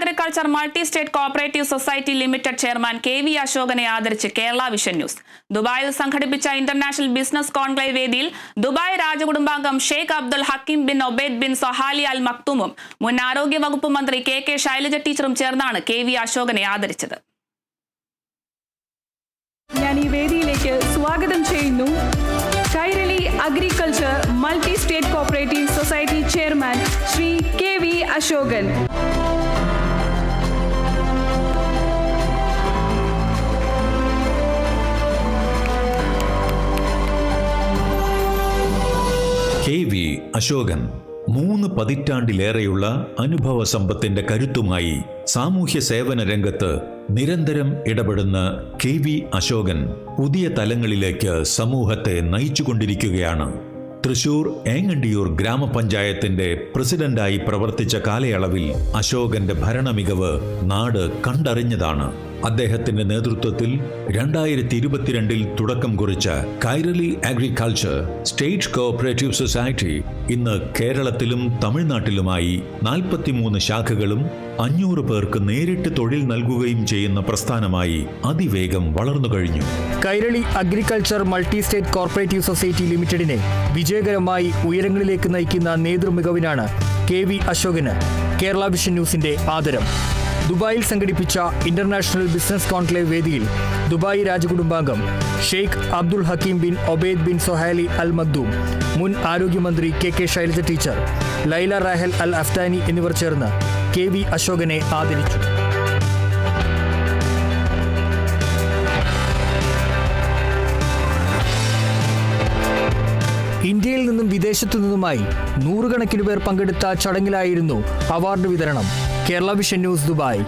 Agriculture multi state cooperative society limited chairman K V അശോകനെ ആദരിച്ച് Kerala vision news. ദുബായിൽ സംഘടിപ്പിച്ച international business conclave വേദിയിൽ Dubai രാജകുടുംബാംഗം Sheikh Abdul Hakeem bin Obaid bin Sohali Al മക്തുമും മുൻ ആരോഗ്യ വകുപ്പ് മന്ത്രി കെ കെ ശൈലജ ടീച്ചറും ചേർന്നാണ് കെ വി അശോകനെ ആദരിച്ചത്. ഞാൻ ഈ വേദിയിലേക്ക് സ്വാഗതം ചെയ്യുന്നു. Kairali agriculture multi state cooperative society chairman Shri K V Ashokan. K V Ashokan. മൂന്ന് പതിറ്റാണ്ടിലേറെയുള്ള അനുഭവ സമ്പത്തിന്റെ കരുത്തുമായി സാമൂഹ്യ സേവന രംഗത്ത് നിരന്തരം ഇടപെടുന്ന കെ വി അശോകൻ പുതിയ തലങ്ങളിലേക്ക് സമൂഹത്തെ നയിച്ചുകൊണ്ടിരിക്കുകയാണ്. തൃശൂർ ഏങ്ങണ്ടിയൂർ ഗ്രാമപഞ്ചായത്തിന്റെ പ്രസിഡന്റായി പ്രവർത്തിച്ച കാലയളവിൽ അശോകന്റെ ഭരണമികവ് നാട് കണ്ടറിഞ്ഞതാണ്. അദ്ദേഹത്തിന്റെ നേതൃത്വത്തിൽ രണ്ടായിരത്തി ഇരുപത്തിരണ്ടിൽ തുടക്കം കുറിച്ച Kairali agriculture state cooperative society ഇന്ന് കേരളത്തിലും തമിഴ്നാട്ടിലുമായി നാൽപ്പത്തിമൂന്ന് ശാഖകളും അഞ്ഞൂറ് പേർക്ക് നേരിട്ട് തൊഴിൽ നൽകുകയും ചെയ്യുന്ന പ്രസ്ഥാനമായി അതിവേഗം വളർന്നു കഴിഞ്ഞു. Kairali agriculture multi state cooperative society ലിമിറ്റഡിനെ വിജയകരമായി ഉയരങ്ങളിലേക്ക് നയിക്കുന്ന നേതൃമികവിനാണ് കെ വി അശോകന്. കേരള വിഷൻ ന്യൂസിന്റെ ആദരം. ദുബായിൽ സംഘടിപ്പിച്ച ഇന്റർനാഷണൽ ബിസിനസ് കോൺക്ലേവ് വേദിയിൽ Dubai രാജകുടുംബാംഗം Sheikh Abdul Hakeem bin Obaid bin Sohali Al മദ്ദു മുൻ ആരോഗ്യമന്ത്രി K K Shailaja teacher Laila Rahal Al Aftani എന്നിവർ ചേർന്ന് കെ വി അശോകനെ ആദരിച്ചു. ഇന്ത്യയിൽ നിന്നും വിദേശത്തു നിന്നുമായി നൂറുകണക്കിന് പേർ പങ്കെടുത്ത ചടങ്ങിലായിരുന്നു അവാർഡ് വിതരണം. Kerala vision news Dubai.